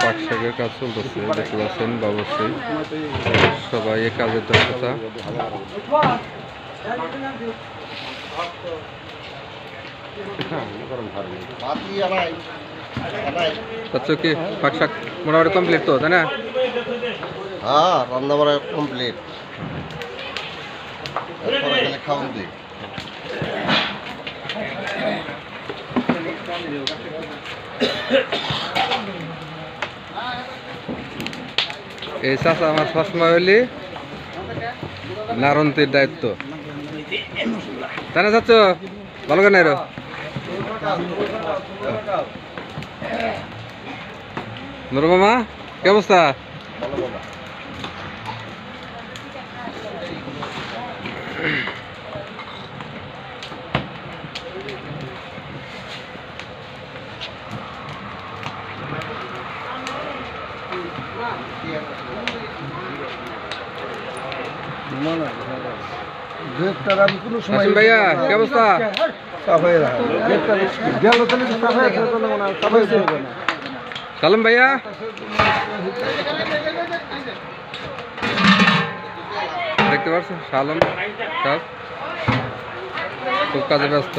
পাট শাকের কাজ চলতেছে দেখতে পাচ্ছেন বা অবশ্যই সবাই এ কাজের দক্ষতা। আচ্ছা কি? মোটামুটি কমপ্লিট তো তাই না? হ্যাঁ রান্না বাড়া কমপ্লিট খাওয়ান দিই এই চাষা আমার সবসময় হইলি নারন্তির দায়িত্ব। তাই না চাচ্ছ ভালো কেন এর নুর মামা, কি অবস্থা? আমি ভাইয়া কি অবস্থা? সালাম ভাইয়া? দেখতে পাচ্ছেন? সালাম খুব কাজে ব্যস্ত।